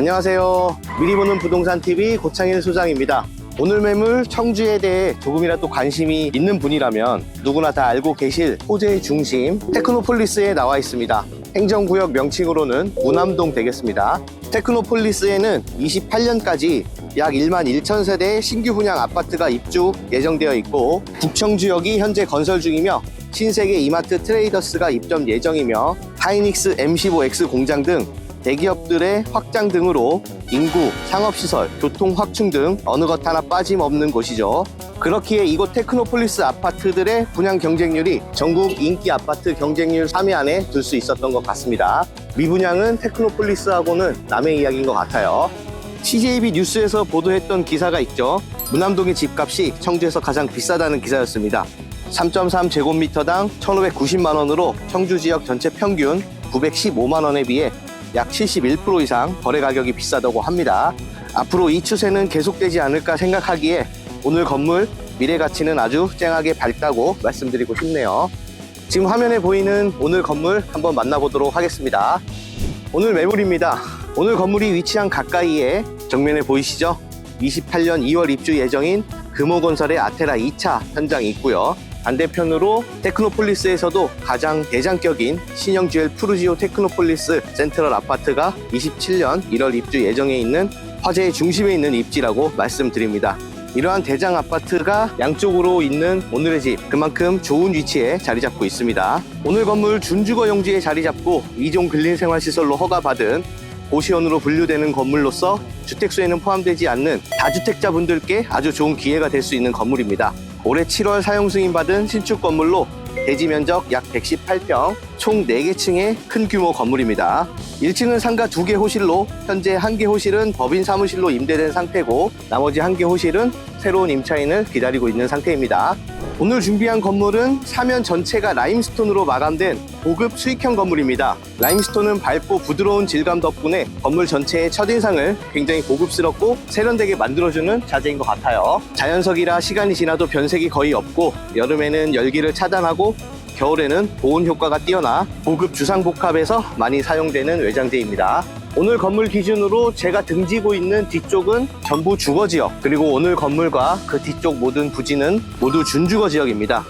안녕하세요. 미리 보는 부동산 TV 고창일 소장입니다. 오늘 매물 청주에 대해 조금이라도 관심이 있는 분이라면 누구나 다 알고 계실 호재의 중심 테크노폴리스에 나와 있습니다. 행정구역 명칭으로는 무남동 되겠습니다. 테크노폴리스에는 28년까지 약 1만 1천 세대의 신규 분양 아파트가 입주 예정되어 있고 북청주역이 현재 건설 중이며 신세계 이마트 트레이더스가 입점 예정이며 하이닉스 M15X 공장 등 대기업들의 확장 등으로 인구, 상업시설, 교통 확충 등 어느 것 하나 빠짐없는 곳이죠. 그렇기에 이곳 테크노폴리스 아파트들의 분양 경쟁률이 전국 인기 아파트 경쟁률 3위 안에 들 수 있었던 것 같습니다. 미분양은 테크노폴리스하고는 남의 이야기인 것 같아요. CJB 뉴스에서 보도했던 기사가 있죠. 무남동의 집값이 청주에서 가장 비싸다는 기사였습니다. 3.3제곱미터당 1,590만 원으로 청주 지역 전체 평균 915만 원에 비해 약 71% 이상 거래 가격이 비싸다고 합니다. 앞으로 이 추세는 계속되지 않을까 생각하기에 오늘 건물 미래 가치는 아주 쨍하게 밝다고 말씀드리고 싶네요. 지금 화면에 보이는 오늘 건물 한번 만나보도록 하겠습니다. 오늘 매물입니다. 오늘 건물이 위치한 가까이에 정면에 보이시죠? 28년 2월 입주 예정인 금호건설의 아테라 2차 현장이 있고요. 반대편으로 테크노폴리스에서도 가장 대장격인 신형주엘 푸르지오 테크노폴리스 센트럴 아파트가 27년 1월 입주 예정에 있는 화재의 중심에 있는 입지라고 말씀드립니다. 이러한 대장 아파트가 양쪽으로 있는 오늘의 집 그만큼 좋은 위치에 자리 잡고 있습니다. 오늘 건물 준주거 용지에 자리 잡고 이종 근린 생활시설로 허가받은 고시원으로 분류되는 건물로서 주택수에는 포함되지 않는 다주택자분들께 아주 좋은 기회가 될 수 있는 건물입니다. 올해 7월 사용 승인 받은 신축 건물로 대지 면적 약 118평, 총 4개 층의 큰 규모 건물입니다. 1층은 상가 2개 호실로 현재 1개 호실은 법인 사무실로 임대된 상태고 나머지 1개 호실은 새로운 임차인을 기다리고 있는 상태입니다. 오늘 준비한 건물은 사면 전체가 라임스톤으로 마감된 고급 수익형 건물입니다. 라임스톤은 밝고 부드러운 질감 덕분에 건물 전체의 첫인상을 굉장히 고급스럽고 세련되게 만들어주는 자재인 것 같아요. 자연석이라 시간이 지나도 변색이 거의 없고 여름에는 열기를 차단하고 겨울에는 보온 효과가 뛰어나 고급 주상복합에서 많이 사용되는 외장재입니다. 오늘 건물 기준으로 제가 등지고 있는 뒤쪽은 전부 주거지역 그리고 오늘 건물과 그 뒤쪽 모든 부지는 모두 준주거 지역입니다.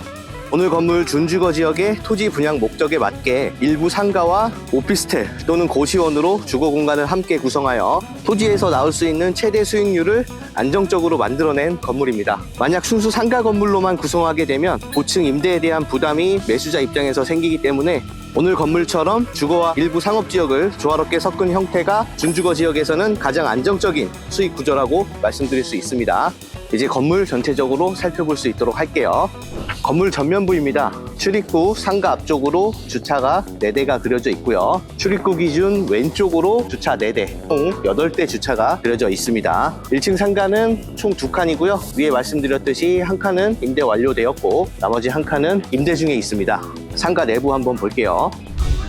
오늘 건물 준주거 지역의 토지 분양 목적에 맞게 일부 상가와 오피스텔 또는 고시원으로 주거 공간을 함께 구성하여 토지에서 나올 수 있는 최대 수익률을 안정적으로 만들어낸 건물입니다. 만약 순수 상가 건물로만 구성하게 되면 고층 임대에 대한 부담이 매수자 입장에서 생기기 때문에 오늘 건물처럼 주거와 일부 상업 지역을 조화롭게 섞은 형태가 준주거 지역에서는 가장 안정적인 수익 구조라고 말씀드릴 수 있습니다. 이제 건물 전체적으로 살펴볼 수 있도록 할게요. 건물 전면부입니다. 출입구 상가 앞쪽으로 주차가 4대가 그려져 있고요. 출입구 기준 왼쪽으로 주차 4대, 총 8대 주차가 그려져 있습니다. 1층 상가는 총 2칸이고요. 위에 말씀드렸듯이 한 칸은 임대 완료되었고 나머지 한 칸은 임대 중에 있습니다. 상가 내부 한번 볼게요.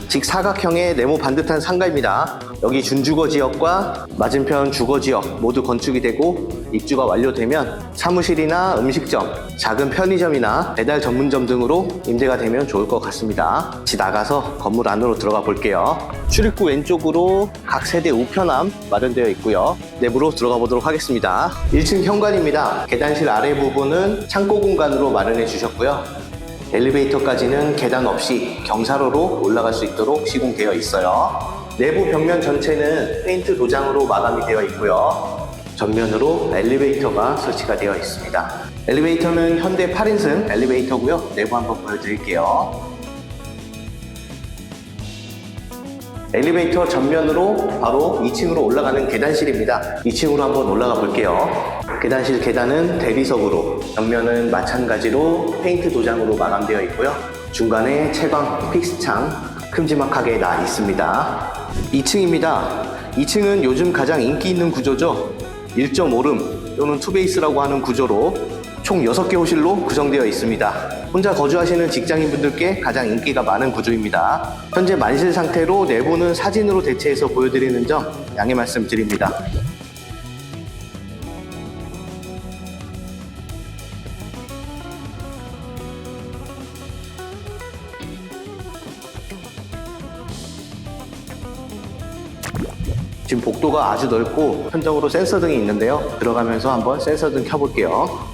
직사각형의 네모 반듯한 상가입니다. 여기 준주거 지역과 맞은편 주거 지역 모두 건축이 되고 입주가 완료되면 사무실이나 음식점, 작은 편의점이나 배달 전문점 등으로 임대가 되면 좋을 것 같습니다. 같이 나가서 건물 안으로 들어가 볼게요. 출입구 왼쪽으로 각 세대 우편함 마련되어 있고요. 내부로 들어가 보도록 하겠습니다. 1층 현관입니다. 계단실 아래 부분은 창고 공간으로 마련해 주셨고요. 엘리베이터까지는 계단 없이 경사로로 올라갈 수 있도록 시공되어 있어요. 내부 벽면 전체는 페인트 도장으로 마감이 되어 있고요. 전면으로 엘리베이터가 설치가 되어 있습니다. 엘리베이터는 현대 8인승 엘리베이터고요. 내부 한번 보여드릴게요. 엘리베이터 전면으로 바로 2층으로 올라가는 계단실입니다. 2층으로 한번 올라가 볼게요. 계단실 계단은 대리석으로, 전면은 마찬가지로 페인트 도장으로 마감되어 있고요. 중간에 채광 픽스창 큼지막하게 나 있습니다. 2층입니다. 2층은 요즘 가장 인기 있는 구조죠. 1.5룸 또는 투베이스라고 하는 구조로 총 6개 호실로 구성되어 있습니다. 혼자 거주하시는 직장인분들께 가장 인기가 많은 구조입니다. 현재 만실 상태로 내부는 사진으로 대체해서 보여드리는 점 양해 말씀드립니다. 지금 복도가 아주 넓고 현장으로 센서 등이 있는데요. 들어가면서 한번 센서 등 켜볼게요.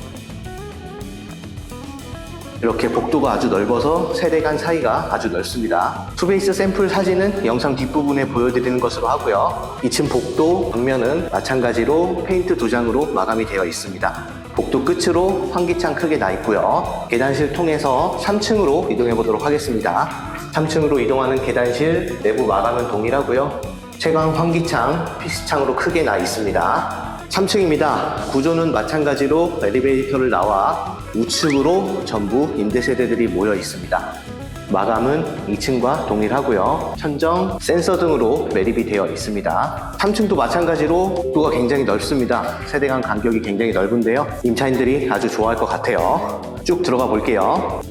이렇게 복도가 아주 넓어서 세대 간 사이가 아주 넓습니다. 투베이스 샘플 사진은 영상 뒷부분에 보여드리는 것으로 하고요. 2층 복도 벽면은 마찬가지로 페인트 도장으로 마감이 되어 있습니다. 복도 끝으로 환기창 크게 나 있고요. 계단실 통해서 3층으로 이동해 보도록 하겠습니다. 3층으로 이동하는 계단실 내부 마감은 동일하고요. 채광 환기창, PC창으로 크게 나 있습니다. 3층입니다. 구조는 마찬가지로 엘리베이터를 나와 우측으로 전부 임대 세대들이 모여 있습니다. 마감은 2층과 동일하고요. 천정, 센서 등으로 매립이 되어 있습니다. 3층도 마찬가지로 복도가 굉장히 넓습니다. 세대 간 간격이 굉장히 넓은데요. 임차인들이 아주 좋아할 것 같아요. 쭉 들어가 볼게요.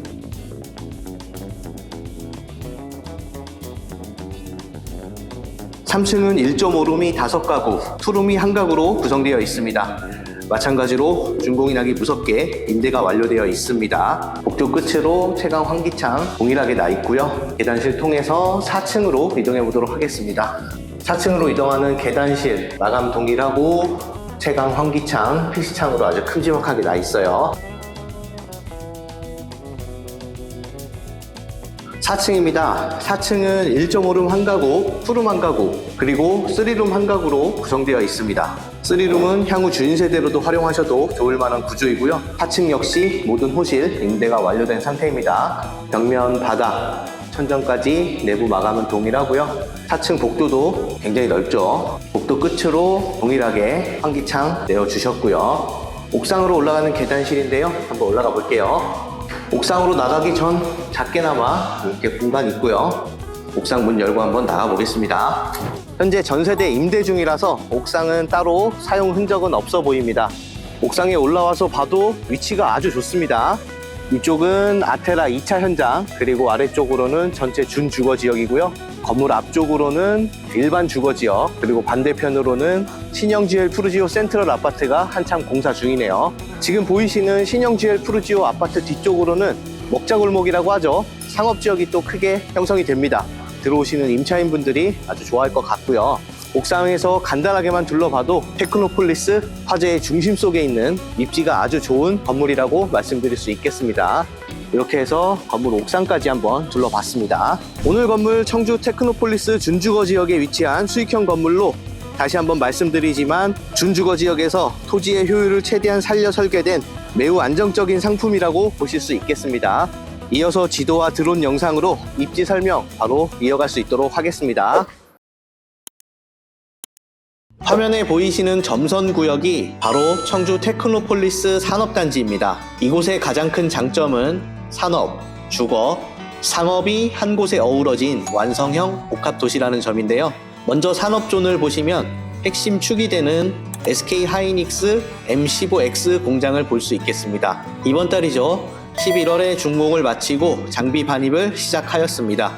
3층은 1.5룸이 5가구, 투룸이 1가구로 구성되어 있습니다. 마찬가지로 준공인하기 무섭게 임대가 완료되어 있습니다. 복도 끝으로 채광 환기창 동일하게 나 있고요. 계단실 통해서 4층으로 이동해 보도록 하겠습니다. 4층으로 이동하는 계단실 마감 동일하고 채광 환기창, PC창으로 아주 큼지막하게 나 있어요. 4층입니다. 4층은 1.5룸 한 가구, 투룸 한 가구, 그리고 3룸 한 가구로 구성되어 있습니다. 3룸은 향후 주인 세대로도 활용하셔도 좋을 만한 구조이고요. 4층 역시 모든 호실 임대가 완료된 상태입니다. 벽면, 바닥, 천정까지 내부 마감은 동일하고요. 4층 복도도 굉장히 넓죠. 복도 끝으로 동일하게 환기창 내어주셨고요. 옥상으로 올라가는 계단실인데요. 한번 올라가 볼게요. 옥상으로 나가기 전 작게나마 이렇게 공간 있고요. 옥상 문 열고 한번 나가 보겠습니다. 현재 전세대 임대 중이라서 옥상은 따로 사용 흔적은 없어 보입니다. 옥상에 올라와서 봐도 위치가 아주 좋습니다. 이쪽은 아테라 2차 현장, 그리고 아래쪽으로는 전체 준주거 지역이고요. 건물 앞쪽으로는 일반 주거 지역, 그리고 반대편으로는 신영GL 푸르지오 센트럴 아파트가 한참 공사 중이네요. 지금 보이시는 신영GL 푸르지오 아파트 뒤쪽으로는 먹자골목이라고 하죠. 상업지역이 또 크게 형성이 됩니다. 들어오시는 임차인분들이 아주 좋아할 것 같고요. 옥상에서 간단하게만 둘러봐도 테크노폴리스 화재의 중심 속에 있는 입지가 아주 좋은 건물이라고 말씀드릴 수 있겠습니다. 이렇게 해서 건물 옥상까지 한번 둘러봤습니다. 오늘 건물 청주 테크노폴리스 준주거 지역에 위치한 수익형 건물로 다시 한번 말씀드리지만 준주거 지역에서 토지의 효율을 최대한 살려 설계된 매우 안정적인 상품이라고 보실 수 있겠습니다. 이어서 지도와 드론 영상으로 입지 설명 바로 이어갈 수 있도록 하겠습니다. 화면에 보이시는 점선 구역이 바로 청주 테크노폴리스 산업단지입니다. 이곳의 가장 큰 장점은 산업, 주거, 상업이 한 곳에 어우러진 완성형 복합도시라는 점인데요. 먼저 산업존을 보시면 핵심 축이 되는 SK 하이닉스 M15X 공장을 볼 수 있겠습니다. 이번 달이죠. 11월에 준공을 마치고 장비 반입을 시작하였습니다.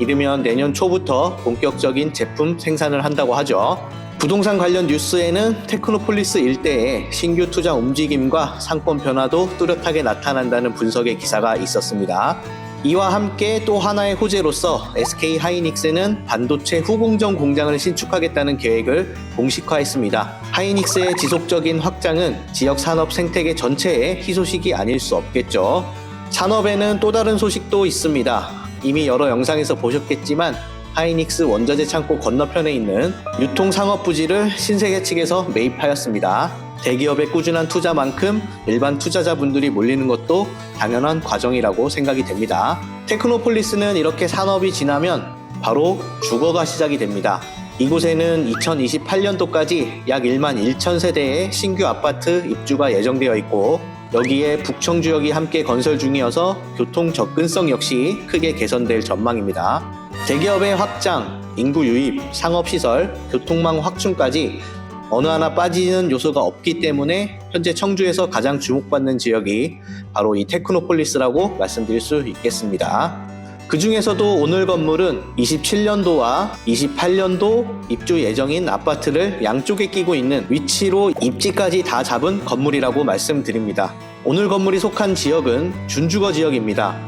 이르면 내년 초부터 본격적인 제품 생산을 한다고 하죠. 부동산 관련 뉴스에는 테크노폴리스 일대의 신규 투자 움직임과 상권 변화도 뚜렷하게 나타난다는 분석의 기사가 있었습니다. 이와 함께 또 하나의 호재로서 SK 하이닉스는 반도체 후공정 공장을 신축하겠다는 계획을 공식화했습니다. 하이닉스의 지속적인 확장은 지역 산업 생태계 전체의 희소식이 아닐 수 없겠죠. 산업에는 또 다른 소식도 있습니다. 이미 여러 영상에서 보셨겠지만 하이닉스 원자재 창고 건너편에 있는 유통 상업 부지를 신세계 측에서 매입하였습니다. 대기업의 꾸준한 투자만큼 일반 투자자분들이 몰리는 것도 당연한 과정이라고 생각이 됩니다. 테크노폴리스는 이렇게 산업이 지나면 바로 주거가 시작이 됩니다. 이곳에는 2028년도까지 약 1만 1천 세대의 신규 아파트 입주가 예정되어 있고 여기에 북청 주역이 함께 건설 중이어서 교통 접근성 역시 크게 개선될 전망입니다. 대기업의 확장, 인구 유입, 상업시설, 교통망 확충까지 어느 하나 빠지는 요소가 없기 때문에 현재 청주에서 가장 주목받는 지역이 바로 이 테크노폴리스라고 말씀드릴 수 있겠습니다. 그 중에서도 오늘 건물은 27년도와 28년도 입주 예정인 아파트를 양쪽에 끼고 있는 위치로 입지까지 다 잡은 건물이라고 말씀드립니다. 오늘 건물이 속한 지역은 준주거 지역입니다.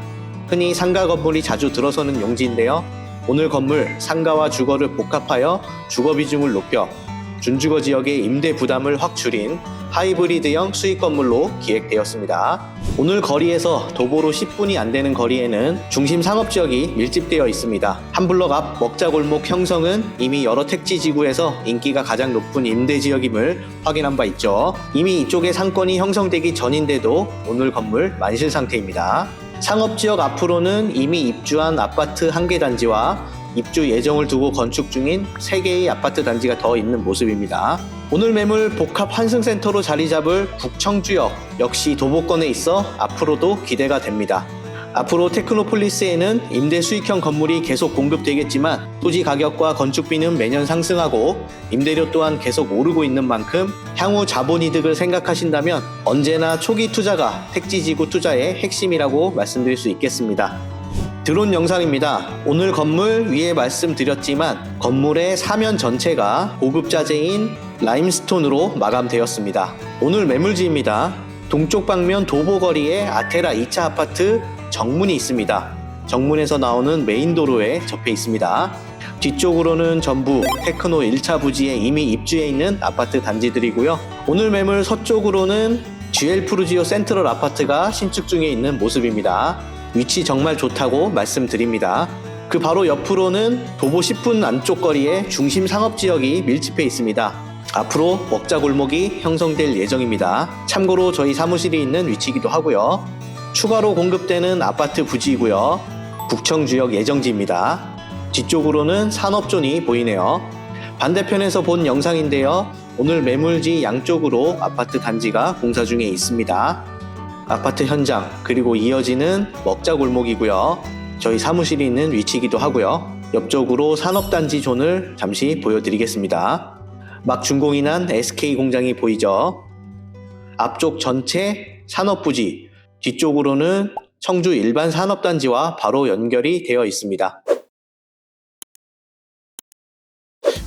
흔히 상가 건물이 자주 들어서는 용지인데요. 오늘 건물 상가와 주거를 복합하여 주거 비중을 높여 준주거 지역의 임대 부담을 확 줄인 하이브리드형 수익 건물로 기획되었습니다. 오늘 거리에서 도보로 10분이 안 되는 거리에는 중심 상업 지역이 밀집되어 있습니다. 한 블럭 앞 먹자골목 형성은 이미 여러 택지 지구에서 인기가 가장 높은 임대 지역임을 확인한 바 있죠. 이미 이쪽에 상권이 형성되기 전인데도 오늘 건물 만실 상태입니다. 상업 지역 앞으로는 이미 입주한 아파트 한 개 단지와 입주 예정을 두고 건축 중인 3개의 아파트 단지가 더 있는 모습입니다. 오늘 매물 복합 환승센터로 자리 잡을 북청주역 역시 도보권에 있어 앞으로도 기대가 됩니다. 앞으로 테크노폴리스에는 임대 수익형 건물이 계속 공급되겠지만 토지 가격과 건축비는 매년 상승하고 임대료 또한 계속 오르고 있는 만큼 향후 자본 이득을 생각하신다면 언제나 초기 투자가 택지 지구 투자의 핵심이라고 말씀드릴 수 있겠습니다. 드론 영상입니다. 오늘 건물 위에 말씀드렸지만 건물의 사면 전체가 고급 자재인 라임스톤으로 마감되었습니다. 오늘 매물지입니다. 동쪽 방면 도보거리에 아테라 2차 아파트 정문이 있습니다. 정문에서 나오는 메인 도로에 접해 있습니다. 뒤쪽으로는 전부 테크노 1차 부지에 이미 입주해 있는 아파트 단지들이고요. 오늘 매물 서쪽으로는 GL 프루지오 센트럴 아파트가 신축 중에 있는 모습입니다. 위치 정말 좋다고 말씀드립니다. 그 바로 옆으로는 도보 10분 안쪽 거리에 중심 상업 지역이 밀집해 있습니다. 앞으로 먹자 골목이 형성될 예정입니다. 참고로 저희 사무실이 있는 위치이기도 하고요. 추가로 공급되는 아파트 부지이고요. 북청주역 예정지입니다. 뒤쪽으로는 산업존이 보이네요. 반대편에서 본 영상인데요. 오늘 매물지 양쪽으로 아파트 단지가 공사 중에 있습니다. 아파트 현장 그리고 이어지는 먹자 골목이고요. 저희 사무실이 있는 위치이기도 하고요. 옆쪽으로 산업단지 존을 잠시 보여드리겠습니다. 막 준공이 난 SK 공장이 보이죠? 앞쪽 전체 산업부지, 뒤쪽으로는 청주 일반 산업단지와 바로 연결이 되어 있습니다.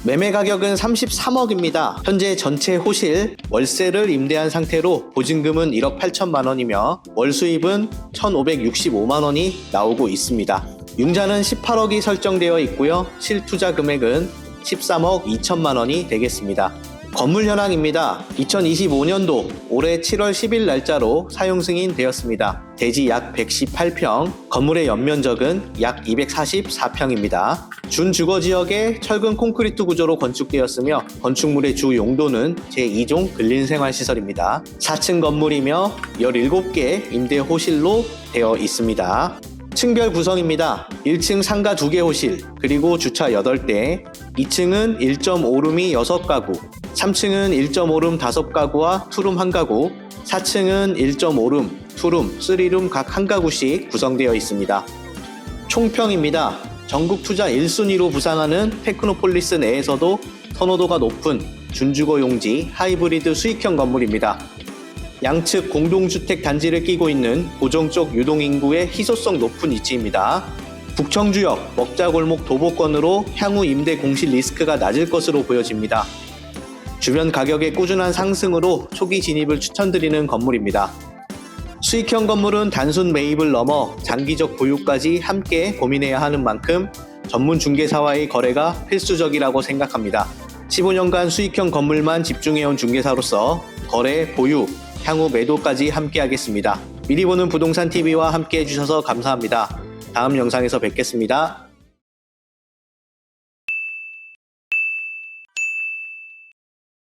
매매 가격은 33억입니다. 현재 전체 호실 월세를 임대한 상태로 보증금은 1억 8천만 원이며 월 수입은 1,565만 원이 나오고 있습니다. 융자는 18억이 설정되어 있고요. 실투자 금액은 13억 2천만 원이 되겠습니다. 건물 현황입니다. 2025년도 올해 7월 10일 날짜로 사용 승인되었습니다. 대지 약 118평, 건물의 연면적은 약 244평입니다. 준주거 지역에 철근 콘크리트 구조로 건축되었으며 건축물의 주 용도는 제2종 근린생활시설입니다. 4층 건물이며 17개 임대 호실로 되어 있습니다. 층별 구성입니다. 1층 상가 2개 호실, 그리고 주차 8대, 2층은 1.5룸이 6가구, 3층은 1.5룸 5가구와 투룸 1가구, 4층은 1.5룸, 투룸, 3룸 각 1가구씩 구성되어 있습니다. 총평입니다. 전국 투자 1순위로 부상하는 테크노폴리스 내에서도 선호도가 높은 준주거 용지 하이브리드 수익형 건물입니다. 양측 공동주택 단지를 끼고 있는 고정 쪽 유동인구의 희소성 높은 위치입니다. 북청주역 먹자골목 도보권으로 향후 임대 공실 리스크가 낮을 것으로 보여집니다. 주변 가격의 꾸준한 상승으로 초기 진입을 추천드리는 건물입니다. 수익형 건물은 단순 매입을 넘어 장기적 보유까지 함께 고민해야 하는 만큼 전문 중개사와의 거래가 필수적이라고 생각합니다. 15년간 수익형 건물만 집중해온 중개사로서 거래, 보유, 향후 매도까지 함께 하겠습니다. 미리 보는 부동산 TV와 함께 해주셔서 감사합니다. 다음 영상에서 뵙겠습니다.